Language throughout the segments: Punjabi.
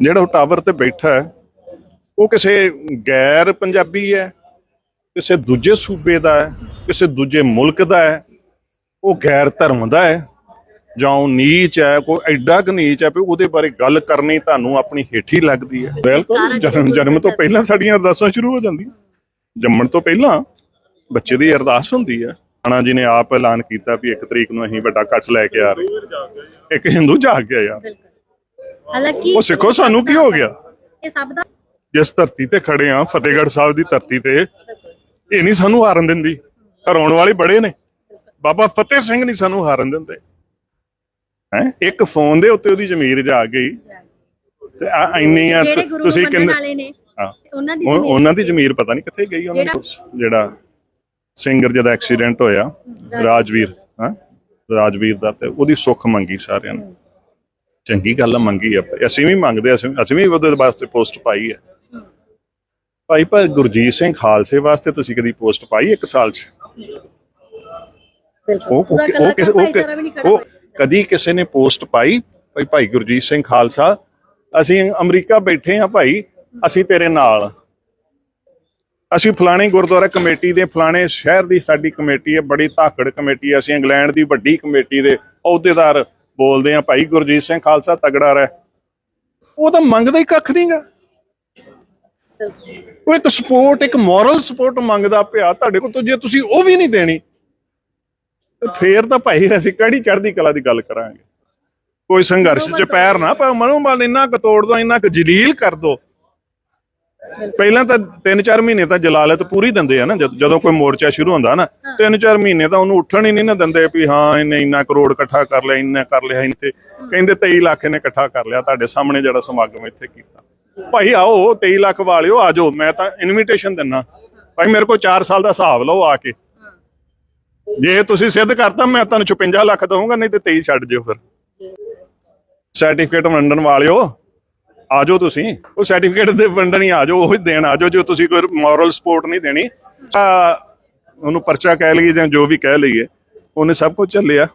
ਜਿਹੜਾ ਉਹ ਟਾਵਰ ਤੇ ਬੈਠਾ ਹੈ ਉਹ ਕਿਸੇ ਗੈਰ ਪੰਜਾਬੀ ਹੈ ਕਿਸੇ ਦੂਜੇ ਸੂਬੇ ਦਾ ਹੈ ਕਿਸੇ ਦੂਜੇ ਮੁਲਕ ਦਾ ਹੈ ਉਹ ਗੈਰ ਧਰਮ ਦਾ ਹੈ ਜਾਂ ਉਹ ਨੀਚ ਹੈ ਕੋਈ ਐਡਾ ਕੁ ਨੀਚ ਹੈ ਵੀ ਉਹਦੇ ਬਾਰੇ ਗੱਲ ਕਰਨੀ ਤੁਹਾਨੂੰ ਆਪਣੀ ਹੇਠੀ ਲੱਗਦੀ ਹੈ। ਬਿਲਕੁਲ ਜਨਮ ਜਨਮ ਤੋਂ ਪਹਿਲਾਂ ਸਾਡੀਆਂ ਅਰਦਾਸਾਂ ਸ਼ੁਰੂ ਹੋ ਜਾਂਦੀਆਂ। ਜੰਮਣ ਤੋਂ ਪਹਿਲਾਂ ਬੱਚੇ ਦੀ ਅਰਦਾਸ ਹੁੰਦੀ ਹੈ। ਆਣਾ ਜੀ ਨੇ ਆਪ ਐਲਾਨ ਕੀਤਾ ਵੀ ਇੱਕ ਤਰੀਕ ਨੂੰ ਅਸੀਂ ਵੱਡਾ ਕੱਟ ਲੈ ਕੇ ਆ ਰਹੇ। ਇੱਕ ਹਿੰਦੂ ਜਾਗ ਗਿਆ ਯਾਰ। ਹਾਲਾਂਕਿ ਉਹ ਸਿੱਖੋ ਸਾਨੂੰ ਕੀ ਹੋ ਗਿਆ? ਇਹ ਸਭ ਦਾ ਜਿਸ ਧਰਤੀ ਤੇ ਖੜੇ ਆ ਫਤਿਹਗੜ੍ਹ ਸਾਹਿਬ ਦੀ ਧਰਤੀ ਤੇ ਇਹ ਨਹੀਂ ਸਾਨੂੰ ਹਾਰਨ ਦਿੰਦੀ। ਹਰਾਉਣ ਵਾਲੇ ਬੜੇ ਨੇ। ਬਾਬਾ ਫਤਿਹ ਸਿੰਘ ਨਹੀਂ ਸਾਨੂੰ ਹਾਰਨ ਦਿੰਦੇ। ਹੈ? ਇੱਕ ਫੋਨ ਦੇ ਉੱਤੇ ਉਹਦੀ ਜ਼ਮੀਰ ਜਾ ਗਈ। ਤੇ ਆ ਇੰਨੀ ਆ ਜਿਹੜੇ ਗੁਰੂ ਤੁਸੀਂ ਕਿੰਨੇ ਉਹਨਾਂ ਦੀ ਉਹਨਾਂ ਦੀ ਜ਼ਮੀਰ ਪਤਾ ਨਹੀਂ ਕਿੱਥੇ ਗਈ ਉਹਨਾਂ ਦੀ ਜਿਹੜਾ ਸਿੰਗਰ ਜਿਹਦਾ ਐਕਸੀਡੈਂਟ ਹੋਇਆ ਰਾਜਵੀਰ ਹਾਂ? ਰਾਜਵੀਰ ਦਾ ਤੇ ਉਹਦੀ ਸੁੱਖ ਮੰਗੀ ਸਾਰਿਆਂ ਨੇ। ਚੰਗੀ ਗੱਲ ਆ, ਮੰਗੀ ਆ। ਅਸੀਂ ਵੀ ਮੰਗਦੇ ਆ, ਅਸੀਂ ਅਸੀਂ ਵੀ ਉਹਦੇ ਵਾਸਤੇ ਪੋਸਟ ਪਾਈ ਹੈ ਭਾਈ ਭਾਈ ਗੁਰਜੀਤ ਸਿੰਘ ਖਾਲਸੇ ਵਾਸਤੇ ਤੁਸੀਂ ਕਦੀ ਪੋਸਟ ਪਾਈ ਇੱਕ ਸਾਲ 'ਚ? ਬਿਲਕੁਲ। ਉਹ ਪੂਰਾ ਉਹ- ਉਹ ਕਲਾਕਾਰ ਕਿਸੇ ਉਹ ਭਾਈਚਾਰਾ ਵੀ ਨਹੀਂ ਖੜਾ ਉਹ ਕਦੀ ਕਿਸੇ ਨੇ ਪੋਸਟ ਪਾਈ? ਭਾਈ ਭਾਈ ਗੁਰਜੀਤ ਸਿੰਘ ਖਾਲਸਾ ਅਸੀਂ ਅਮਰੀਕਾ ਬੈਠੇ ਆ ਭਾਈ ਅਸੀਂ ਤੇਰੇ ਨਾਲ। ਆ। ਅਸੀਂ ਫਲਾਣੇ ਗੁਰਦੁਆਰਾ ਕਮੇਟੀ ਦੇ ਫਲਾਣੇ ਸ਼ਹਿਰ ਦੀ ਸਾਡੀ ਕਮੇਟੀ ਹੈ ਬੜੀ ਧਾਕੜ ਕਮੇਟੀ ਹੈ ਅਸੀਂ ਇੰਗਲੈਂਡ ਦੀ ਵੱਡੀ ਕਮੇਟੀ ਦੇ ਅਹੁਦੇਦਾਰ। ਬੋਲਦੇ ਆ ਭਾਈ ਗੁਰਜੀਤ ਸਿੰਘ ਖਾਲਸਾ ਤਗੜਾ ਰਹਿ। ਉਹ ਤਾਂ ਮੰਗਦਾ ਹੀ ਕੱਖ ਨਹੀਂਗਾ ਉਹ ਇੱਕ ਸਪੋਰਟ ਇੱਕ ਮੋਰਲ ਸਪੋਰਟ ਮੰਗਦਾ ਪਿਆ ਤੁਹਾਡੇ ਕੋਲ ਜੇ ਤੁਸੀਂ ਉਹ ਵੀ ਨਹੀਂ ਦੇਣੀ ਫੇਰ ਤਾਂ ਭਾਈ ਅਸੀਂ ਕਿਹੜੀ ਚੜ੍ਹਦੀ ਕਲਾ ਦੀ ਗੱਲ ਕਰਾਂਗੇ। ਕੋਈ ਸੰਘਰਸ਼ ਚ ਪੈਰ ਨਾ ਪਾਓ ਮਨੋਬਲ ਇੰਨਾ ਕੁ ਤੋੜ ਦੋ ਇੰਨਾ ਕੁ ਜਲੀਲ ਕਰ ਦੋ। ਪਹਿਲਾਂ ਤਾਂ 3-4 ਮਹੀਨੇ ਤਾਂ ਜਲਾਲਤ ਪੂਰੀ ਦਿੰਦੇ ਆ ਨਾ ਜਦ- ਜਦੋਂ ਕੋਈ ਮੋਰਚਾ ਸ਼ੁਰੂ ਹੁੰਦਾ ਨਾ 3-4 ਮਹੀਨੇ ਤਾਂ ਉਹਨੂੰ ਉੱਠਣ ਹੀ ਨਹੀਂ ਨਾ ਦਿੰਦੇ ਵੀ ਹਾਂ ਇਹਨੇ ਇੰਨਾ ਕਰੋੜ ਇਕੱਠਾ ਕਰ ਲਿਆ ਇੰਨਾ ਕਰ ਲਿਆ ਇੰਤੇ ਕਹਿੰਦੇ 23 ਲੱਖ ਇਹਨੇ ਇਕੱਠਾ ਕਰ ਲਿਆ ਤੁਹਾਡੇ ਸਾਹਮਣੇ ਜਿਹੜਾ ਸਮਾਗਮ ਇੱਥੇ ਕੀਤਾ। ਭਾਈ ਆਓ 23 ਲੱਖ ਵਾਲਿਓ ਆਜੋ ਮੈਂ ਤਾਂ ਇਨਵੀਟੇਸ਼ਨ ਦਿੰਨਾ। ਭਾਈ ਮੇਰੇ ਕੋਲ 4 ਸਾਲ ਦਾ ਹਿਸਾਬ ਲਓ ਆ ਕੇ। ਜੇ ਤੁਸੀਂ ਸਿੱਧ ਕਰਤਾ ਮੈਂ ਤੁਹਾਨੂੰ 56 ਲੱਖ ਦਊਂਗਾ ਨਹੀਂ ਤੇ 23 ਛੱਡ ਜਿਓ ਫਿਰ। ਸਰਟੀਫਿਕੇਟ ਵੰਡਣ ਵਾਲਿਓ ਆਜੋ ਤੁਸੀਂ। ਉਹ ਸਰਟੀਫਿਕੇਟ ਦੇ ਵੰਡਣ ਆਜੋ, ਉਹ ਹੀ ਦੇਣ ਆਜੋ, ਜੋ ਤੁਸੀਂ ਕੋਈ ਮੋਰਲ ਸਪੋਰਟ ਨਹੀਂ ਦੇਣੀ ਆ ਉਹਨੂੰ ਪਰਚਾ ਕਹਿ ਲਈਏ ਜਾਂ ਜੋ ਵੀ ਕਹਿ ਲਈਏ, ਉਹਨੇ ਸਭ ਕੁਝ ਚੱਲਿਆ।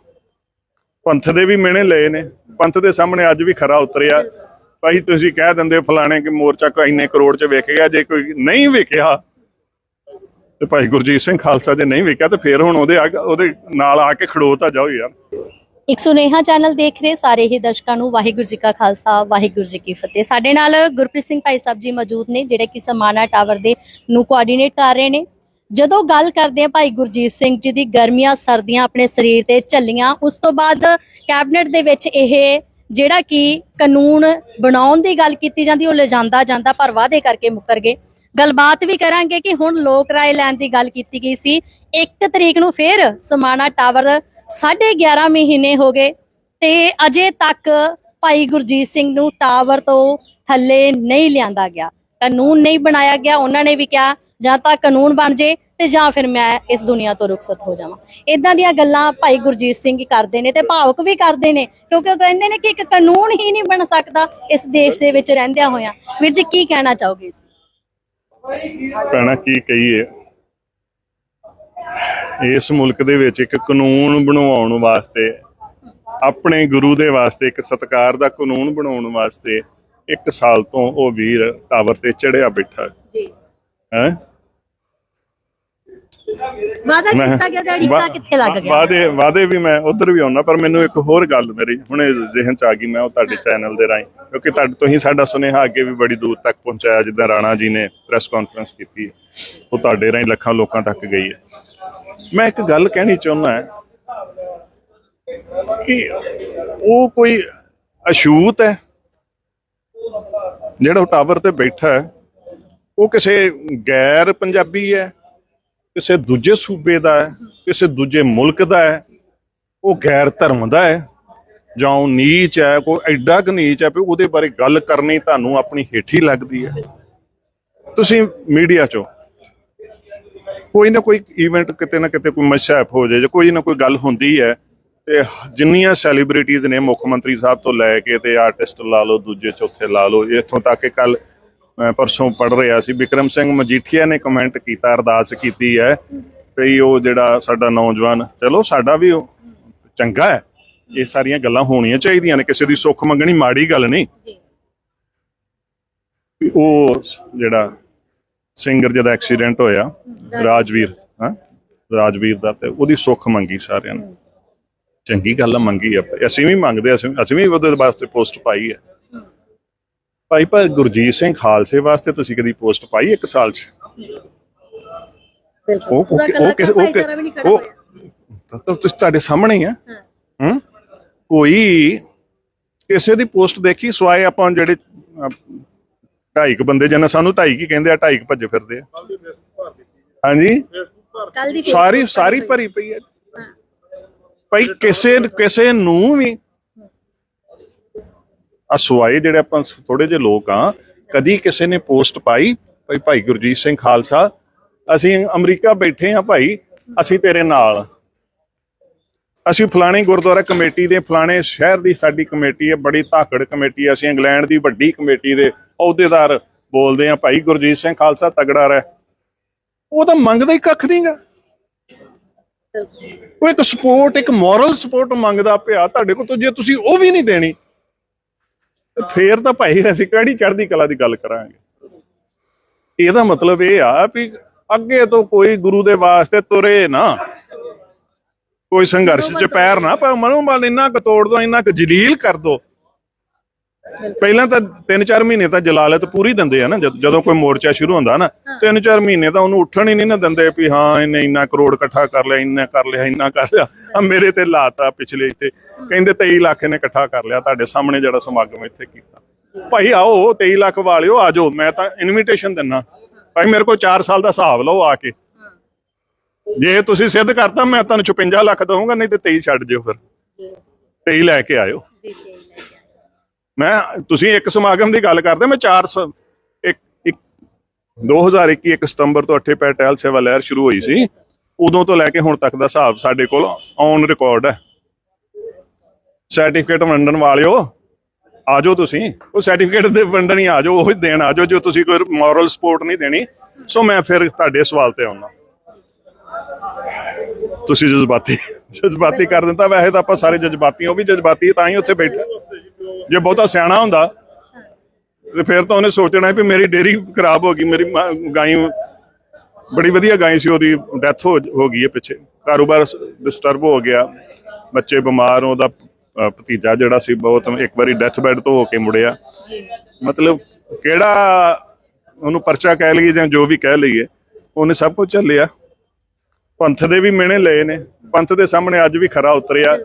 ਪੰਥ ਦੇ ਵੀ ਮਿਹਣੇ ਲਏ ਨੇ। ਪੰਥ ਦੇ ਸਾਹਮਣੇ ਅੱਜ ਵੀ ਖਰਾ ਉਤਰਿਆ। ਭਾਈ ਤੁਸੀਂ ਕਹਿ ਦਿੰਦੇ ਫਲਾਣੇ ਕਿ ਮੋਰਚਾ ਕੋਈ ਇੰਨੇ ਕਰੋੜ ਚ ਵੇਖ ਗਿਆ, ਜੇ ਕੋਈ ਨਹੀਂ ਵੇਖਿਆ ਤੇ ਭਾਈ ਗੁਰਜੀਤ ਸਿੰਘ ਖਾਲਸਾ ਜੇ ਨਹੀਂ ਵੇਖਿਆ ਤੇ ਫੇਰ ਹੁਣ ਉਹਦੇ ਅੱਗ- ਉਹਦੇ ਨਾਲ ਆ ਕੇ ਖੜੋ ਤਾਂ ਜਾਓ ਯਾਰ। ਇੱਕ ਸੁਨੇਹਾ ਚੈਨਲ ਦੇਖ ਰਹੇ ਸਾਰੇ ਹੀ ਦਰਸ਼ਕਾਂ ਨੂੰ, ਵਾਹਿਗੁਰੂ ਜੀ ਕਾ ਖਾਲਸਾ, ਵਾਹਿਗੁਰੂ ਜੀ ਕੀ ਫਤਿਹ। ਸਾਡੇ ਨਾਲ ਗੁਰਪ੍ਰੀਤ ਸਿੰਘ ਭਾਈ ਸਾਹਿਬ ਜੀ ਮੌਜੂਦ ਨੇ, ਜਿਹੜੇ ਕਿ ਸਮਾਨਾ ਟਾਵਰ ਦੇ ਨੂੰ ਕੋਆਰਡੀਨੇਟ ਕਰ ਰਹੇ ਨੇ। ਜਦੋਂ ਗੱਲ ਕਰਦੇ ਆ ਭਾਈ ਗੁਰਜੀਤ ਸਿੰਘ ਜੀ ਦੀ, ਗਰਮੀਆਂ, ਸਰਦੀਆਂ ਆਪਣੇ ਸਰੀਰ ਤੇ ਝੱਲੀਆਂ ਉਸ ਤੋਂ ਬਾਅਦ ਕੈਬਨਿਟ ਦੇ ਵਿੱਚ ਇਹ ਜਿਹੜਾ ਕਿ ਕਾਨੂੰਨ ਬਣਾਉਣ ਦੀ ਗੱਲ ਕੀਤੀ ਜਾਂਦੀ, ਉਹ ਲਿਜਾਂਦਾ ਜਾਂਦਾ, ਪਰ ਵਾਅਦੇ ਕਰਕੇ ਮੁੱਕਰ ਗਏ। ਗੱਲਬਾਤ ਵੀ ਕਰਾਂਗੇ ਕਿ ਹੁਣ ਲੋਕ ਰਾਏ ਲੈਣ ਦੀ ਗੱਲ ਕੀਤੀ ਗਈ ਸੀ। 1 ਤਰੀਕ ਨੂੰ ਫੇਰ ਸਮਾਣਾ ਟਾਵਰ 11.5 ਮਹੀਨੇ ਹੋ ਗਏ ਤੇ ਅਜੇ ਤੱਕ ਭਾਈ ਗੁਰਜੀਤ ਸਿੰਘ ਨੂੰ ਟਾਵਰ ਤੋਂ ਥੱਲੇ ਨਹੀਂ ਲਿਆਂਦਾ ਗਿਆ। ਕਾਨੂੰਨ ਨਹੀਂ ਬਣਾਇਆ ਗਿਆ, ਉਹਨਾਂ ਨੇ ਵੀ ਕਿਹਾ, ਜਾਂ ਤਾਂ ਕਾਨੂੰਨ ਬਣ ਜੇ ਤੇ ਜਾਂ ਫਿਰ ਮੈਂ ਇਸ ਦੁਨੀਆ ਤੋਂ ਰੁਖਸਤ ਹੋ ਜਾਵਾਂ। ਇਦਾਂ ਦੀਆਂ ਗੱਲਾਂ ਭਾਈ ਗੁਰਜੀਤ ਸਿੰਘ ਕਰਦੇ ਨੇ ਤੇ ਭਾਵਕ ਵੀ ਕਰਦੇ ਨੇ, ਕਿਉਂਕਿ ਉਹ ਕਹਿੰਦੇ ਨੇ ਕਿ ਇੱਕ ਕਾਨੂੰਨ ਹੀ ਨਹੀਂ ਬਣ ਸਕਦਾ ਇਸ ਦੇਸ਼ ਦੇ ਵਿੱਚ ਰਹਿੰਦਿਆਂ ਹੋਇਆਂ। ਵੀਰ ਜੀ, ਕੀ ਕਹਿਣਾ ਚਾਹੋਗੇ ਇਸ ਭੈਣਾ, ਕੀ ਕਹੀਏ? ਇਸ ਮੁਲਕ ਦੇ ਵਿੱਚ ਇੱਕ ਕਾਨੂੰਨ ਬਣਾਉਣ ਵਾਸਤੇ ਆਪਣੇ ਗੁਰੂ ਦੇ ਵਾਸਤੇ ਇੱਕ ਸਤਕਾਰ ਦਾ ਕਾਨੂੰਨ ਬਣਾਉਣ ਵਾਸਤੇ ਇੱਕ ਸਾਲ ਤੋਂ ਉਹ ਵੀਰ ਟਾਵਰ ਤੇ ਚੜਿਆ ਬੈਠਾ। ਜੀ। ਹੈ? ਵਾਦਾ ਕੀਤਾ ਗਿਆ ਤੇ ਅੜਿੱਕਾ ਕਿੱਥੇ ਲੱਗ ਗਿਆ? ਵਾਦੇ ਵਾਦੇ ਵੀ ਮੈਂ ਉਧਰ ਵੀ ਆਉਣਾ ਪਰ ਮੈਨੂੰ ਇੱਕ ਹੋਰ ਗੱਲ ਮੇਰੀ ਹੁਣੇ ਜ਼ਿਹਨ ਚ ਆ ਗਈ ਮੈਂ ਉਹ ਤੁਹਾਡੇ ਚੈਨਲ ਦੇ ਰਾਹੀਂ। ਕਿਉਂਕਿ ਤੁਹਾਡੇ ਤੁਸੀਂ ਸਾਡਾ ਸੁਨੇਹਾ ਅੱਗੇ ਵੀ ਬੜੀ ਦੂਰ ਤੱਕ ਪਹੁੰਚਾਇਆ ਜਿੱਦਾਂ ਰਾਣਾ ਜੀ ਨੇ ਪ੍ਰੈਸ ਕਾਨਫਰੰਸ ਕੀਤੀ ਹੈ। ਉਹ ਤੁਹਾਡੇ ਰਾਹੀਂ ਲੱਖਾਂ ਲੋਕਾਂ ਤੱਕ ਗਈ ਹੈ। ਮੈਂ ਇੱਕ ਗੱਲ ਕਹਿਣੀ ਚਾਹੁੰਦਾ ਕਿ ਉਹ ਕੋਈ ਅਸ਼ੂਤ ਹੈ? ਜਿਹੜਾ ਉਹ ਟਾਵਰ ਤੇ ਬੈਠਾ ਹੈ, ਉਹ ਕਿਸੇ ਗੈਰ ਪੰਜਾਬੀ ਹੈ, ਕਿਸੇ ਦੂਜੇ ਸੂਬੇ ਦਾ ਹੈ, ਕਿਸੇ ਦੂਜੇ ਮੁਲਕ ਦਾ ਹੈ, ਉਹ ਗੈਰ ਧਰਮ ਦਾ ਹੈ, ਜਾਂ ਉਹ ਨੀਚ ਹੈ, ਕੋਈ ਐਡਾ ਕੁ ਨੀਚ ਹੈ ਵੀ ਉਹਦੇ ਬਾਰੇ ਗੱਲ ਕਰਨੀ ਤੁਹਾਨੂੰ ਆਪਣੀ ਹੇਠੀ ਲੱਗਦੀ ਹੈ? ਤੁਸੀਂ ਮੀਡੀਆ 'ਚੋਂ ਕੋਈ ਨਾ ਕੋਈ ਇਵੈਂਟ ਕਿਤੇ ਨਾ ਕਿਤੇ ਕੋਈ ਮਸ਼ਾਇਫ ਹੋ ਜਾਏ ਜਾਂ ਕੋਈ ਨਾ ਕੋਈ ਗੱਲ ਹੁੰਦੀ ਹੈ ਤੇ ਜਿੰਨੀਆਂ ਸੈਲੀਬ੍ਰਿਟੀਜ਼ ਨੇ ਮੁੱਖ ਮੰਤਰੀ ਸਾਹਿਬ ਤੋਂ ਲੈ ਕੇ ਤੇ ਆਰਟਿਸਟ ਲਾ ਲਓ ਦੂਜੇ ਚੌਥੇ ਲਾ ਲਓ ਇੱਥੋਂ ਤੱਕ ਕਿ ਕੱਲ ਪਰਸੋਂ ਪੜ ਰਿਹਾ ਸੀ ਵਿਕਰਮ ਸਿੰਘ ਮਜੀਠੀਆ ਨੇ ਕਮੈਂਟ ਕੀਤਾ ਅਰਦਾਸ ਕੀਤੀ ਹੈ ਵੀ ਉਹ ਜਿਹੜਾ ਸਾਡਾ ਨੌਜਵਾਨ ਚਲੋ ਸਾਡਾ ਵੀ ਉਹ ਚੰਗਾ ਹੈ ਇਹ ਸਾਰੀਆਂ ਗੱਲਾਂ ਹੋਣੀਆਂ ਚਾਹੀਦੀਆਂ ਨੇ ਕਿਸੇ ਦੀ ਸੁੱਖ ਮੰਗਣੀ ਮਾੜੀ ਗੱਲ ਨਹੀਂ। ਉਹ ਜਿਹੜਾ ਸਿੰਗਰ ਜਿਹਦਾ ਐਕਸੀਡੈਂਟ ਹੋਇਆ ਰਾਜਵੀਰ। ਹਾਂ? ਰਾਜਵੀਰ ਦਾ ਤੇ ਉਹਦੀ ਸੁੱਖ ਮੰਗੀ ਸਾਰਿਆਂ ਨੇ। ਚੰਗੀ ਗੱਲ ਮੰਗੀ ਆ। ਅਸੀਂ ਵੀ ਮੰਗਦੇ ਅਸੀਂ ਅਸੀਂ ਵੀ ਉਹਦੇ ਵਾਸਤੇ ਪੋਸਟ ਪਾਈ ਹੈ ਭਾਈ ਭਾਈ ਗੁਰਜੀਤ ਸਿੰਘ ਖਾਲਸੇ ਵਾਸਤੇ ਤੁਸੀਂ ਕਦੀ ਪੋਸਟ ਪਾਈ ਇੱਕ ਸਾਲ ਚ? ਉਹ ਉਹ ਕਿਸੇ ਉਹ ਉਹ ਤੁਹਾਡੇ ਸਾਹਮਣੇ ਹੀ। ਆ ਹਾਂ? ਕੋਈ ਕਿਸੇ ਦੀ ਪੋਸਟ ਦੇਖੀ ਸਵਾਏ ਆਪਾਂ ਜਿਹੜੇ ਢਾਈ ਕੁ ਬੰਦੇ ਜਨ ਸਾਨੂੰ ਢਾਈ ਕੀ ਕਹਿੰਦੇ ਆ ਢਾਈ ਕੁ ਭੱਜੇ ਫਿਰਦੇ ਆ। ਹਾਂਜੀ? ਸਾਰੀ ਸਾਰੀ ਭਰੀ ਪਈ ਹੈ। ਭਾਈ ਕਿਸੇ ਕਿਸੇ ਨੂੰ ਵੀ ਆ ਸਵਾਏ ਜਿਹੜੇ ਆਪਾਂ ਥੋੜੇ ਜਿਹੇ ਲੋਕ ਆ ਕਦੀ ਕਿਸੇ ਨੇ ਪੋਸਟ ਪਾਈ ਭਾਈ ਭਾਈ ਗੁਰਜੀਤ ਸਿੰਘ ਖਾਲਸਾ ਅਸੀਂ ਅਮਰੀਕਾ ਬੈਠੇ ਆ ਭਾਈ ਅਸੀਂ ਤੇਰੇ ਨਾਲ। ਅਸੀਂ ਫਲਾਣੇ ਗੁਰਦੁਆਰਾ ਕਮੇਟੀ ਦੇ ਫਲਾਣੇ ਸ਼ਹਿਰ ਦੀ ਸਾਡੀ ਕਮੇਟੀ ਹੈ ਬੜੀ ਧਾਕੜ ਕਮੇਟੀ ਹੈ ਅਸੀਂ ਇੰਗਲੈਂਡ ਦੀ ਵੱਡੀ ਕਮੇਟੀ ਦੇ। ਅਹੁਦੇਦਾਰ ਬੋਲਦੇ ਆ ਭਾਈ ਗੁਰਜੀਤ ਸਿੰਘ ਖਾਲਸਾ ਤਗੜਾ ਰਹਿ। ਉਹ ਤਾਂ ਮੰਗਦਾ ਹੀ ਕੱਖ ਨਹੀਂਗਾ ਉਹ ਇੱਕ ਸਪੋਰਟ ਇੱਕ ਮੋਰਲ ਸਪੋਰਟ ਮੰਗਦਾ ਪਿਆ ਤੁਹਾਡੇ ਕੋਲ ਜੇ ਤੁਸੀਂ ਉਹ ਵੀ ਨਹੀਂ ਦੇਣੀ ਫੇਰ ਤਾਂ ਭਾਈ ਅਸੀਂ ਕਿਹੜੀ ਚੜ੍ਹਦੀ ਕਲਾ ਦੀ ਗੱਲ ਕਰਾਂਗੇ। ਇਹਦਾ ਮਤਲਬ ਇਹ ਆ ਵੀ ਅੱਗੇ ਤੋਂ ਕੋਈ ਗੁਰੂ ਦੇ ਵਾਸਤੇ ਤੁਰੇ ਨਾ, ਕੋਈ ਸੰਘਰਸ਼ ਚ ਪੈਰ ਨਾ ਪਾਓ ਮਨੋਂ ਮਨ ਇੰਨਾ ਕੁ ਤੋੜ ਦੋ, ਇੰਨਾ ਕੁ ਜਲੀਲ ਕਰ ਦੋ ਪਹਿਲਾਂ ਤਾਂ 3-4 ਮਹੀਨੇ ਤਾਂ ਜਲਾਲਤ ਪੂਰੀ ਦਿੰਦੇ ਆ ਨਾ ਜਦ- ਜਦੋਂ ਕੋਈ ਮੋਰਚਾ ਸ਼ੁਰੂ ਹੁੰਦਾ ਨਾ 3-4 ਮਹੀਨੇ ਤਾਂ ਉਹਨੂੰ ਉੱਠਣ ਹੀ ਨਹੀਂ ਨਾ ਦਿੰਦੇ ਵੀ ਹਾਂ ਇਹਨੇ ਇੰਨਾ ਕਰੋੜ ਇਕੱਠਾ ਕਰ ਲਿਆ ਇੰਨਾ ਕਰ ਲਿਆ ਇੰਨਾ ਕਰ ਲਿਆ। ਆ ਮੇਰੇ ਤੇ ਲਾਤਾ ਪਿਛਲੇ ਇੱਥੇ। ਕਹਿੰਦੇ 23 ਲੱਖ ਇਹਨੇ ਇਕੱਠਾ ਕਰ ਲਿਆ ਤੁਹਾਡੇ ਸਾਹਮਣੇ ਜਿਹੜਾ ਸਮਾਗਮ ਇੱਥੇ ਕੀਤਾ। ਭਾਈ ਆਓ 23 ਲੱਖ ਵਾਲਿਓ ਆਜੋ ਮੈਂ ਤਾਂ ਇਨਵੀਟੇਸ਼ਨ ਦਿੰਨਾ। ਭਾਈ ਮੇਰੇ ਕੋਲ 4 ਸਾਲ ਦਾ ਹਿਸਾਬ ਲਓ ਆ ਕੇ। ਜੇ ਤੁਸੀਂ ਸਿੱਧ ਕਰਤਾ ਮੈਂ ਤੁਹਾਨੂੰ 56 ਲੱਖ ਦਊਂਗਾ ਨਹੀਂ ਤੇ 23 ਛੱਡ ਜਿਓ ਫਿਰ। 23 ਲੈ ਕੇ ਆਇਓ। ਜੀ ਜੀ। ਮੈਂ, ਤੁਸੀਂ ਇੱਕ ਸਮਾਗਮ ਦੀ ਗੱਲ ਕਰਦੇ, ਮੈਂ 4 ਸ- ਇੱਕ ਇੱਕ 2021 ਇੱਕ ਸਤੰਬਰ ਤੋਂ ਅੱਠੇ ਪੈਟੈਲ ਸੇਵਾ ਲਹਿਰ ਸ਼ੁਰੂ ਹੋਈ ਸੀ। ਉਦੋਂ ਤੋਂ ਲੈ ਕੇ ਹੁਣ ਤੱਕ ਦਾ ਹਿਸਾਬ ਸਾਡੇ ਕੋਲ ਔਨ ਰਿਕਾਰਡ ਹੈ। ਸਰਟੀਫਿਕੇਟ ਵੰਡਣ ਵਾਲਿਓ, ਆਜੋ ਤੁਸੀਂ। ਉਹ ਸਰਟੀਫਿਕੇਟ ਦੇ ਵੰਡਣ ਹੀ ਆਜੋ, ਉਹ ਦੇਣ ਆਜੋ, ਜੋ ਤੁਸੀਂ ਕੋਈ ਮੋਰਲ ਸਪੋਰਟ ਨਹੀਂ ਦੇਣੀ, ਸੋ ਮੈਂ ਫਿਰ ਤੁਹਾਡੇ ਸਵਾਲ ਤੇ ਆਉਣਾ ਤੁਸੀਂ ਜਜ਼ਬਾਤੀ ਜਜ਼ਬਾਤੀ ਕਰ ਦਿੰਦਾ ਵੈਸੇ ਤਾਂ ਆਪਾਂ ਸਾਰੇ ਜਜ਼ਬਾਤੀ ਉਹ ਵੀ ਜਜ਼ਬਾਤੀ ਤਾਂ ਹੀ ਉੱਥੇ ਬੈਠੇ। ਜੇ ਬਹੁਤਾ ਸਿਆਣਾ ਹੁੰਦਾ ਤੇ ਫਿਰ ਤਾਂ ਉਹਨੇ ਸੋਚਣਾ ਵੀ ਮੇਰੀ ਡੇਰੀ ਖਰਾਬ ਹੋ ਗਈ ਮੇਰੀ ਗਾਈ ਬੜੀ ਵਧੀਆ ਗਾਈ ਸੀ ਉਹਦੀ ਡੈਥ ਹੋ ਗਈ ਹੈ ਪਿੱਛੇ। ਕਾਰੋਬਾਰ ਡਿਸਟਰਬ ਹੋ ਗਿਆ ਬੱਚੇ ਬਿਮਾਰ ਉਹਦਾ ਭਤੀਜਾ ਜਿਹੜਾ ਸੀ ਬਹੁਤ ਇੱਕ ਵਾਰੀ ਡੈਥ ਬੈੱਡ ਤੋਂ ਹੋ ਕੇ ਮੁੜਿਆ। ਮਤਲਬ ਕਿਹੜਾ ਉਹਨੂੰ ਪਰਚਾ ਕਹਿ ਲਈਏ ਜਾਂ ਜੋ ਵੀ ਕਹਿ ਲਈਏ ਉਹਨੇ ਸਭ ਕੁਝ ਝੱਲਿਆ। ਪੰਥ ਦੇ ਵੀ ਮਿਹਣੇ ਲਏ ਨੇ ਪੰਥ ਦੇ ਸਾਹਮਣੇ ਅੱਜ ਵੀ ਖਰਾ ਉਤਰਿਆ।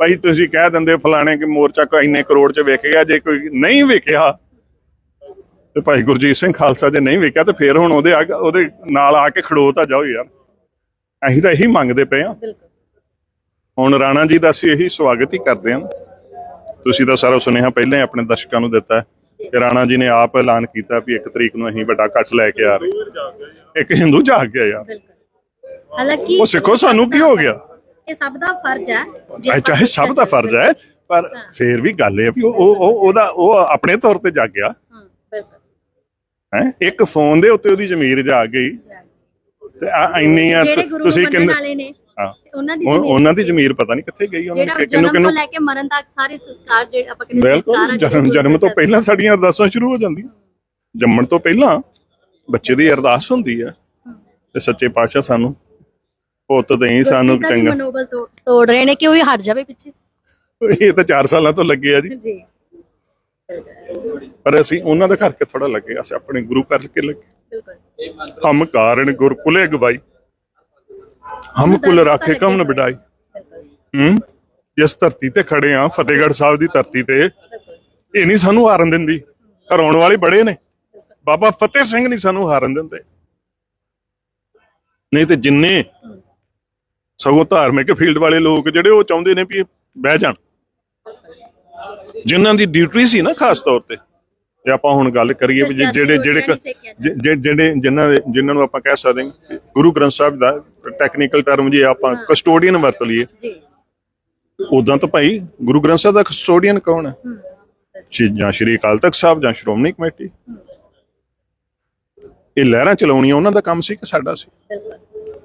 ਭਾਈ ਤੁਸੀਂ ਕਹਿ ਦਿੰਦੇ ਫਲਾਣੇ ਕਿ ਮੋਰਚਾ ਕੋ ਇੰਨੇ ਕਰੋੜ ਚ ਵੇਖੇਗਾ ਜੇ ਕੋਈ ਨਹੀਂ ਵੇਖਿਆ ਤੇ ਭਾਈ ਗੁਰਜੀਤ ਸਿੰਘ ਖਾਲਸਾ ਜੇ ਨਹੀਂ ਵੇਖਿਆ ਤੇ ਫੇਰ ਹੁਣ ਉਹਦੇ ਉਹਦੇ ਨਾਲ ਆ ਕੇ ਖੜੋ ਤਾਂ ਜਾਓ ਯਾਰ। ਅਸੀਂ ਤਾਂ ਇਹੀ ਮੰਗਦੇ ਪਏ ਆ ਹੁਣ ਰਾਣਾ ਜੀ ਦਾ ਅਸੀਂ ਇਹੀ ਸਵਾਗਤ ਹੀ ਕਰਦੇ ਹਾਂ। ਤੁਸੀਂ ਤਾਂ ਸਾਰਾ ਸੁਨੇਹਾ ਪਹਿਲਾਂ ਹੀ ਆਪਣੇ ਦਰਸ਼ਕਾਂ ਨੂੰ ਦਿੱਤਾ ਕਿ ਰਾਣਾ ਜੀ ਨੇ ਆਪ ਐਲਾਨ ਕੀਤਾ ਵੀ ਇੱਕ ਤਰੀਕ ਨੂੰ ਅਸੀਂ ਵੱਡਾ ਇਕੱਠ ਲੈ ਕੇ ਆ ਰਹੇ। ਇੱਕ ਹਿੰਦੂ ਜਾਗ ਗਿਆ ਯਾਰ। ਬਿਲਕੁਲ। ਹਾਲਾਂਕਿ ਉਹ ਸਿੱਖੋ ਸਾਨੂੰ ਕੀ ਹੋ ਗਿਆ? ਇਹ ਸਭ ਦਾ ਫਰਜ਼ ਹੈ। ਜੇ ਚਾਹੇ ਸਭ ਦਾ ਫਰਜ਼ ਹੈ ਪਰ ਫੇਰ ਵੀ ਗੱਲ ਇਹ ਆ ਵੀ ਉਹ ਉਹ- ਉਹ ਉਹਦਾ ਉਹ ਆਪਣੇ ਤੌਰ ਤੇ ਜਾਗ ਗਿਆ ਹਾਂ? ਇੱਕ ਫੋਨ ਦੇ ਉੱਤੇ ਉਹਦੀ ਜ਼ਮੀਰ ਜਾਗ ਗਈ। ਤੇ ਆ ਇੰਨੀ ਆ ਤੁਸੀਂ ਕਿੰਨੇ ਉਹਨਾਂ ਦੀ ਜ਼ਮੀਰ ਪਤਾ ਨਹੀਂ ਕਿੱਥੇ ਗਈ ਉਹਨਾਂ ਨੇ ਕਿੰਨੂੰ ਕਿੰਨੂੰ ਲੈ ਕੇ ਮਰਨ ਤੱਕ ਸਾਰੇ ਸੰਸਕਾਰ ਜਿਹੜੇ ਆਪਾਂ ਕਹਿੰਦੇ ਬਿਲਕੁਲ। ਜਨਮ ਜਨਮ ਤੋਂ ਪਹਿਲਾਂ ਸਾਡੀਆਂ ਅਰਦਾਸਾਂ ਸ਼ੁਰੂ ਹੋ ਜਾਂਦੀਆਂ। ਜੰਮਣ ਤੋਂ ਪਹਿਲਾਂ ਬੱਚੇ ਦੀ ਅਰਦਾਸ ਹੁੰਦੀ ਹੈ। ਤੇ ਸੱਚੇ ਪਾਤਸ਼ਾਹ ਸਾਨੂੰ ਪੁੱਤ ਦੇਈ ਸਾਨੂੰ ਦਾ ਚੰਗਾ। ਮਨੋਬਲ ਤੋੜ ਤੋੜ ਰਹੇ ਨੇ ਕਿ ਉਹ ਵੀ ਹਟ ਜਾਵੇ ਪਿੱਛੇ। ਇਹ ਤਾਂ 4 ਸਾਲਾਂ ਤੋਂ ਲੱਗੇ ਆ ਜੀ। ਜੀ। ਪਰ ਅਸੀਂ ਉਹਨਾਂ ਦੇ ਕਰਕੇ ਥੋੜਾ ਲੱਗੇ ਅਸੀਂ ਆਪਣੇ ਗੁਰੂ ਕਰਕੇ ਲੱਗੇ। ਬਿਲਕੁਲ। ਹਮ ਕਾਰਨ ਗੁਰਕੁਲੇ ਗਵਾਈ ਹਮ ਕੁਲ ਰਾਖੇ ਕਮ ਨ ਬਿਡਾਈ ਹੂੰ ਜਿਸ ਧਰਤੀ ਤੇ ਖੜੇ ਆ ਫਤਿਹਗੜ੍ਹ ਸਾਹਿਬ ਦੀ ਧਰਤੀ ਤੇ ਇਹ ਨਹੀਂ ਸਾਨੂੰ ਹਾਰਨ ਦਿੰਦੀ। ਹਰਾਉਣ ਵਾਲੇ ਬੜੇ ਨੇ। ਬਾਬਾ ਫਤਿਹ ਸਿੰਘ ਨਹੀਂ ਸਾਨੂੰ ਹਾਰਨ ਦਿੰਦੇ। ਨਹੀਂ ਤੇ ਜਿੰਨੇ ਸਗੋਂ ਧਾਰਮਿਕ ਫੀਲਡ ਵਾਲੇ ਲੋਕ ਜਿਹੜੇ ਉਹ ਚਾਹੁੰਦੇ ਨੇ ਵੀ ਬਹਿ ਜਾਣ। ਜਿਨ੍ਹਾਂ ਦੀ ਡਿਊਟੀ ਸੀ ਨਾ ਖਾਸ ਤੌਰ ਤੇ। ਤੇ ਆਪਾਂ ਹੁਣ ਗੱਲ ਕਰੀਏ ਵੀ ਜਿਹੜੇ ਜਿਹੜੇ ਜਿਹੜੇ ਜਿਨ੍ਹਾਂ ਦੇ ਜਿਨ੍ਹਾਂ ਨੂੰ ਆਪਾਂ ਕਹਿ ਸਕਦੇ ਹਾਂ ਗੁਰੂ ਗ੍ਰੰਥ ਸਾਹਿਬ ਦਾ ਟੈਕਨੀਕਲ ਟਰਮ ਜੇ ਆਪਾਂ ਕਸਟੋਡੀਅਨ ਵਰਤ ਲਈਏ। ਜੀ। ਉਦਾਂ ਤਾਂ ਭਾਈ ਗੁਰੂ ਗ੍ਰੰਥ ਸਾਹਿਬ ਦਾ ਕਸਟੋਡੀਅਨ ਕੌਣ ਹੈ? ਜਾਂ ਸ਼੍ਰੀ ਅਕਾਲ ਤਖਤ ਸਾਹਿਬ ਜਾਂ ਸ਼੍ਰੋਮਣੀ ਕਮੇਟੀ? ਇਹ ਲਹਿਰਾਂ ਚਲਾਉਣੀਆਂ ਉਹਨਾਂ ਦਾ ਕੰਮ ਸੀ ਕਿ ਸਾਡਾ ਸੀ?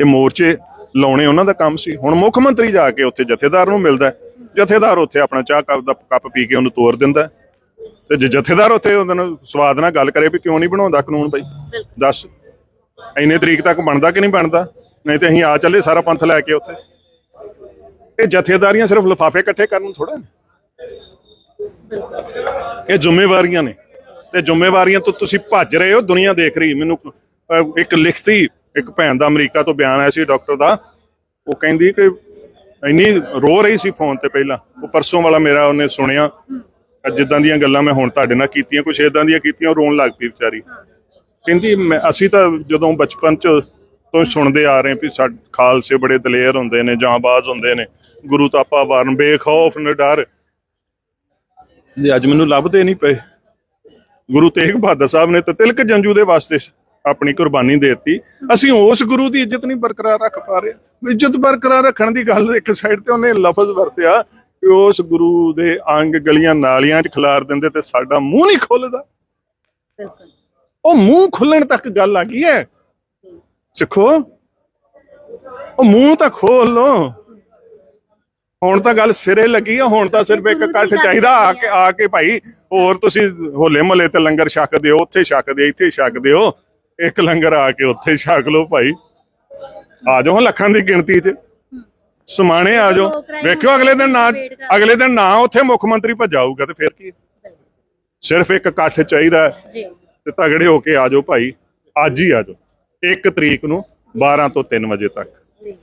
ਇਹ ਮੋਰਚੇ ਲਾਉਣੇ ਉਹਨਾਂ ਦਾ ਕੰਮ ਸੀ। ਹੁਣ ਮੁੱਖ ਮੰਤਰੀ ਜਾ ਕੇ ਉੱਥੇ ਜਥੇਦਾਰ ਨੂੰ ਮਿਲਦਾ। ਜਥੇਦਾਰ ਉੱਥੇ ਆਪਣਾ ਚਾਹ ਕੱਪ ਦਾ ਕੱਪ ਪੀ ਕੇ ਉਹਨੂੰ ਤੋਰ ਦਿੰਦਾ। ਤੇ ਜੇ ਜਥੇਦਾਰ ਉੱਥੇ ਉਹਨਾਂ ਨੂੰ ਸਵਾਦ ਨਾਲ ਗੱਲ ਕਰੇ ਵੀ ਕਿਉਂ ਨਹੀਂ ਬਣਾਉਂਦਾ ਕਾਨੂੰਨ ਬਈ? ਦੱਸ। ਇੰਨੇ ਤਰੀਕ ਤੱਕ ਬਣਦਾ ਕਿ ਨਹੀਂ ਬਣਦਾ? ਨਹੀਂ ਤੇ ਅਸੀਂ ਆ ਚੱਲੇ ਸਾਰਾ ਪੰਥ ਲੈ ਕੇ ਉੱਥੇ। ਇਹ ਜਥੇਦਾਰੀਆਂ ਸਿਰਫ ਲਿਫਾਫੇ ਇਕੱਠੇ ਕਰਨ ਨੂੰ ਥੋੜਾ ਨੇ। ਇਹ ਜ਼ਿੰਮੇਵਾਰੀਆਂ ਨੇ। ਤੇ ਜ਼ਿੰਮੇਵਾਰੀਆਂ ਤੋਂ ਤੁਸੀਂ ਭੱਜ ਰਹੇ ਹੋ ਦੁਨੀਆ ਦੇਖ ਰਹੀ ਮੈਨੂੰ ਇੱਕ ਲਿਖਤੀ ਇੱਕ ਭੈਣ ਦਾ ਅਮਰੀਕਾ ਤੋਂ ਬਿਆਨ ਆਇਆ ਸੀ ਡਾਕਟਰ ਦਾ ਉਹ ਕਹਿੰਦੀ ਕਿ ਇੰਨੀ ਰੋ ਰਹੀ ਸੀ ਫੋਨ ਤੇ ਪਹਿਲਾਂ ਉਹ ਪਰਸੋਂ ਵਾਲਾ ਮੇਰਾ ਉਹਨੇ ਸੁਣਿਆ ਅੱਜ ਜਿੱਦਾਂ ਦੀਆਂ ਗੱਲਾਂ ਮੈਂ ਹੁਣ ਤੁਹਾਡੇ ਨਾਲ ਕੀਤੀਆਂ ਕੁਛ ਇਦਾਂ ਦੀਆਂ ਕੀਤੀਆਂ ਉਹ ਰੋਣ ਲੱਗ ਪਈ ਵਿਚਾਰੀ। ਕਹਿੰਦੀ ਮੈਂ ਅਸੀਂ ਤਾਂ ਜਦੋਂ ਬਚਪਨ ਚ ਤੋਂ ਸੁਣਦੇ ਆ ਰਹੇ ਵੀ ਸਾਡੇ ਖਾਲਸੇ ਬੜੇ ਦਲੇਰ ਹੁੰਦੇ ਨੇ ਜਾਂਬਾਜ਼ ਹੁੰਦੇ ਨੇ ਗੁਰੂ ਤਾਪਾ ਵਾਰਨ ਬੇਖੌਫ ਨਿਡਰ ਜੇ ਅੱਜ ਮੈਨੂੰ ਲੱਭਦੇ ਨਹੀਂ ਪਏ। ਗੁਰੂ ਤੇਗ ਬਹਾਦਰ ਸਾਹਿਬ ਨੇ ਤਾਂ ਤਿਲਕ ਜੰਜੂ ਦੇ ਵਾਸਤੇ ਆਪਣੀ ਕੁਰਬਾਨੀ ਦੇ ਦਿੱਤੀ। ਅਸੀਂ ਉਸ ਗੁਰੂ ਦੀ ਇੱਜ਼ਤ ਨਹੀਂ ਬਰਕਰਾਰ ਰੱਖ ਪਾ ਰਹੇ। ਇੱਜ਼ਤ ਬਰਕਰਾਰ ਰੱਖਣ ਦੀ ਗੱਲ ਇੱਕ ਸਾਈਡ ਤੇ ਉਹਨੇ ਲਫ਼ਜ਼ ਵਰਤਿਆ ਕਿ ਉਸ ਗੁਰੂ ਦੇ ਅੰਗ ਗਲੀਆਂ ਨਾਲੀਆਂ 'ਚ ਖਿਲਾਰ ਦਿੰਦੇ ਤੇ ਸਾਡਾ ਮੂੰਹ ਨਹੀਂ ਖੁੱਲਦਾ। ਬਿਲਕੁਲ। ਉਹ ਮੂੰਹ ਖੁੱਲਣ ਤੱਕ ਗੱਲ ਆ ਗਈ ਹੈ। ਸਿੱਖੋ ਉਹ ਮੂੰਹ ਤਾਂ ਖੋਲ ਲੋ ਹੁਣ ਤਾਂ ਗੱਲ ਸਿਰੇ ਲੱਗੀ ਆ ਹੁਣ ਤਾਂ ਸਿਰਫ ਇੱਕ ਇਕੱਠ ਚਾਹੀਦਾ ਆ ਕੇ ਆ ਕੇ ਭਾਈ ਹੋਰ ਤੁਸੀਂ ਹੋਲੇ ਮਹੱਲੇ ਤੇ ਲੰਗਰ ਛਕਦੇ ਹੋ ਉੱਥੇ ਛਕਦੇ ਇੱਥੇ ਛਕਦੇ ਹੋ। ਇੱਕ ਲੰਗਰ ਆ ਕੇ ਉੱਥੇ ਛਕ ਲਓ ਭਾਈ। ਆ ਜਾਓ ਲੱਖਾਂ ਦੀ ਗਿਣਤੀ 'ਚ। ਸਮਾਣੇ ਆ ਜਾਓ। ਵੇਖਿਓ ਅਗਲੇ ਦਿਨ ਨਾ ਅਗਲੇ ਦਿਨ ਨਾ ਉੱਥੇ ਮੁੱਖ ਮੰਤਰੀ ਭੱਜਾਊਗਾ ਤੇ ਫਿਰ ਕੀ? ਸਿਰਫ ਇੱਕ ਇਕੱਠ ਚਾਹੀਦਾ ਜੀ। ਤੇ ਤਗੜੇ ਹੋ ਕੇ ਆ ਜਾਓ ਭਾਈ। ਅੱਜ ਹੀ ਆ ਜਾਓ। 1 ਤਰੀਕ ਨੂੰ 12 ਤੋਂ 3 ਵਜੇ ਤੱਕ। ਜੀ।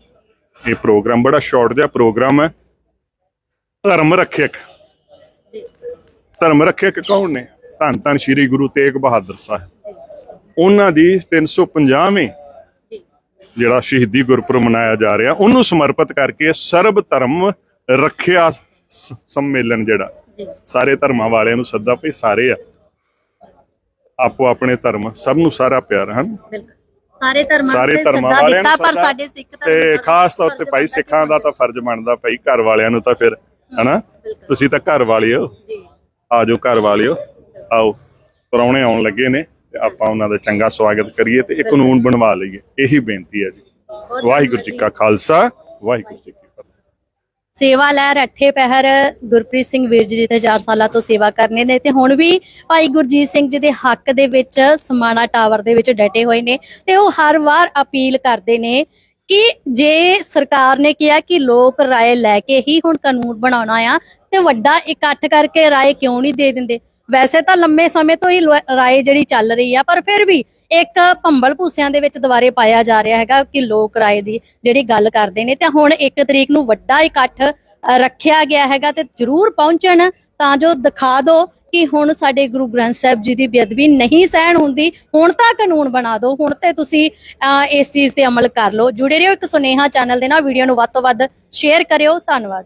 ਇਹ ਪ੍ਰੋਗਰਾਮ ਬੜਾ ਸ਼ਾਰਟ ਜਿਹਾ ਪ੍ਰੋਗਰਾਮ ਹੈ। ਧਰਮ ਰੱਖਿਅਕ। ਜੀ। ਧਰਮ ਰੱਖਿਅਕ ਕੌਣ ਨੇ? ਧੰਨ ਧੰਨ ਸ੍ਰੀ ਗੁਰੂ ਤੇਗ ਬਹਾਦਰ ਸਾਹਿਬ। ਉਹਨਾਂ ਦੀ 350ਵੀਂ ਜੀ। ਜਿਹੜਾ ਸ਼ਹੀਦੀ ਗੁਰਪੁਰਬ ਮਨਾਇਆ ਜਾ ਰਿਹਾ ਉਹਨੂੰ ਸਮਰਪਿਤ ਕਰਕੇ ਸਰਬ ਧਰਮ ਰੱਖਿਆ ਸੰਮੇਲਨ ਜਿਹੜਾ। ਸਾਰੇ ਧਰਮਾਂ ਵਾਲਿਆਂ ਨੂੰ ਸੱਦਾ ਭਈ ਸਾਰੇ ਆ। ਆਪੋ ਆਪਣੇ ਧਰਮ ਸਭ ਨੂੰ ਸਾਰਾ ਪਿਆਰ ਹਨ? ਸਾਰੇ ਧਰਮਾਂ ਸਾਰੇ ਧਰਮਾਂ ਸੱਦਾ ਵਾਲਿਆਂ ਨੂੰ ਦਿੱਤਾ ਪਰ ਸਾਡੇ ਸਿੱਖ ਧਰਮ ਤੇ ਖਾਸ ਤੌਰ ਤੇ ਭਾਈ ਸਿੱਖਾਂ ਦਾ ਤਾਂ ਫਰਜ਼ ਬਣਦਾ ਭਾਈ ਘਰ ਵਾਲਿਆਂ ਨੂੰ ਤਾਂ ਫਿਰ ਹਨਾ। ਤੁਸੀਂ ਤਾਂ ਘਰ ਵਾਲੇ ਹੋ। ਜੀ। ਆਜੋ ਘਰ ਵਾਲਿਓ। ਆਓ ਪਰੌਣੇ ਆਉਣ ਲੱਗੇ ਨੇ। ਤੇ ਆਪਾਂ ਉਹਨਾਂ ਦਾ ਚੰਗਾ ਸਵਾਗਤ ਕਰੀਏ ਤੇ ਇਹ ਕਾਨੂੰਨ ਬਣਵਾ ਲਈਏ। ਇਹੀ ਬੇਨਤੀ ਹੈ ਜੀ। ਵਾਹਿਗੁਰੂ ਜੀ ਕਾ ਖਾਲਸਾ ਵਾਹਿਗੁਰੂ ਜੀ ਕੀ ਫਤਿਹ। ਸੇਵਾ ਲਹਿਰ ਅੱਠੇ ਪਹਿਰ ਗੁਰਪ੍ਰੀਤ ਸਿੰਘ ਵੀਰ ਜੀ ਜਿੱਥੇ 4 ਸਾਲਾਂ ਤੋਂ ਸੇਵਾ ਕਰਨੇ ਨੇ ਤੇ ਹੁਣ ਵੀ ਭਾਈ ਗੁਰਜੀਤ ਸਿੰਘ ਜੀ ਦੇ ਹੱਕ ਦੇ ਵਿੱਚ ਸਮਾਣਾ ਟਾਵਰ ਦੇ ਵਿੱਚ ਡਟੇ ਹੋਏ ਨੇ ਤੇ ਉਹ ਹਰ ਵਾਰ ਅਪੀਲ ਕਰਦੇ ਨੇ ਕਿ ਜੇ ਸਰਕਾਰ ਨੇ ਕਿਹਾ ਕਿ ਲੋਕ ਰਾਏ ਲੈ ਕੇ ਹੀ ਹੁਣ ਕਾਨੂੰਨ ਬਣਾਉਣਾ ਆ ਤੇ ਵੱਡਾ ਇਕੱਠ ਕਰਕੇ ਰਾਏ ਕਿਉਂ ਨਹੀਂ ਦੇ ਦਿੰਦੇ? ਵੈਸੇ ਤਾਂ ਲੰਮੇ ਸਮੇਂ ਤੋਂ ਹੀ ਰਾਏ ਜਿਹੜੀ ਚੱਲ ਰਹੀ ਆ ਪਰ ਫਿਰ ਵੀ ਇੱਕ ਭੰਬਲ ਭੂਸਿਆਂ ਦੇ ਵਿੱਚ ਦੁਬਾਰੇ ਪਾਇਆ ਜਾ ਰਿਹਾ ਹੈਗਾ ਕਿ ਲੋਕ ਰਾਏ ਦੀ ਜਿਹੜੀ ਗੱਲ ਕਰਦੇ ਨੇ ਤੇ ਹੁਣ 1 ਤਰੀਕ ਨੂੰ ਵੱਡਾ ਇਕੱਠ ਰੱਖਿਆ ਗਿਆ ਹੈਗਾ ਤੇ ਜਰੂਰ ਪਹੁੰਚਣ ਤਾਂ ਜੋ ਦਿਖਾ ਦਿਓ ਕਿ ਹੁਣ ਸਾਡੇ ਗੁਰੂ ਗ੍ਰੰਥ ਸਾਹਿਬ ਜੀ ਦੀ ਬੇਅਦਬੀ ਨਹੀਂ ਸਹਿਣ ਹੁੰਦੀ ਹੁਣ ਤਾਂ ਕਾਨੂੰਨ ਬਣਾ ਦਿਓ ਹੁਣ ਤੇ ਤੁਸੀਂ ਅ, ਇਸ ਚੀਜ਼ ਤੇ ਅਮਲ ਕਰ ਲਓ। ਜੁੜੇ ਰਹੋ ਇੱਕ ਸੁਨੇਹਾ ਚੈਨਲ ਦੇ ਨਾਲ ਵੀਡੀਓ ਨੂੰ ਵੱਧ ਤੋਂ ਵੱਧ ਸ਼ੇਅਰ ਕਰਿਓ। ਧੰਨਵਾਦ।